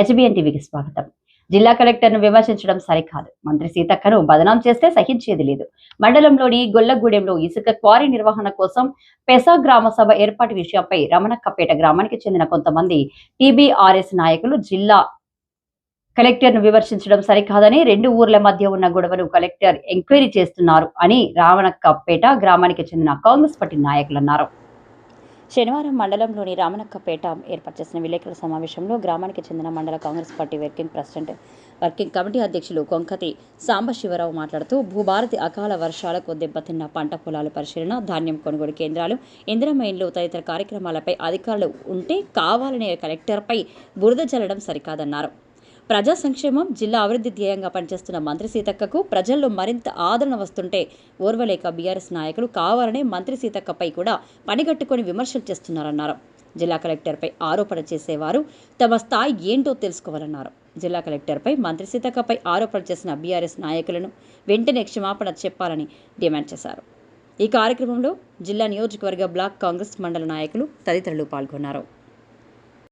HBN టీవీకి స్వాగతం. జిల్లా కలెక్టర్ను విమర్శించడం సరికాదు. మంత్రి సీతక్కను బదనాం చేస్తే సహించేది లేదు. మండలంలోని గొల్లగూడెంలో ఇసుక క్వారీ నిర్వహణ కోసం పెసా గ్రామ సభ ఏర్పాటు విషయంపై రమణక్కపేట గ్రామానికి చెందిన కొంతమంది టీబీఆర్ఎస్ నాయకులు జిల్లా కలెక్టర్ను విమర్శించడం సరికాదని రెండు ఊర్ల మధ్య ఉన్న గొడవను కలెక్టర్ ఎంక్వైరీ చేస్తున్నారు అని రావణక్కపేట గ్రామానికి చెందిన కాంగ్రెస్ పార్టీ నాయకులు అన్నారు. శనివారం మండలంలోని రామనక్కపేట ఏర్పాటు చేసిన విలేకరుల సమావేశంలో గ్రామానికి చెందిన మండల Congress party working president working committee అధ్యక్షులు కొంకతి సాంబశివరావు మాట్లాడుతూ భూభారతి అకాల వర్షాలకు దెబ్బతిన్న పంట పొలాల పరిశీలన ధాన్యం కొనుగోలు కేంద్రాలు ఇంద్రమైన్లు తదితర కార్యక్రమాలపై అధికారులు ఉంటే కావాలనే కలెక్టర్పై బురద జల్లడం సరికాదన్నారు. ప్రజా సంక్షేమం జిల్లా అభివృద్ధి ధ్యేయంగా పనిచేస్తున్న మంత్రి సీతక్కకు ప్రజల్లో మరింత ఆదరణ వస్తుంటే ఓర్వలేక బీఆర్ఎస్ నాయకులు కావాలనే మంత్రి సీతక్కపై కూడా పనిగట్టుకొని విమర్శలు చేస్తున్నారన్నారు. జిల్లా కలెక్టర్పై ఆరోపణ చేసేవారు తమ స్థాయి ఏంటో తెలుసుకోవాలన్నారు. జిల్లా కలెక్టర్పై మంత్రి సీతక్కపై ఆరోపణ చేసిన బీఆర్ఎస్ నాయకులను వెంటనే క్షమాపణ చెప్పాలని డిమాండ్ చేశారు. ఈ కార్యక్రమంలో జిల్లా నియోజకవర్గ బ్లాక్ కాంగ్రెస్ మండల నాయకులు తదితరులు పాల్గొన్నారు.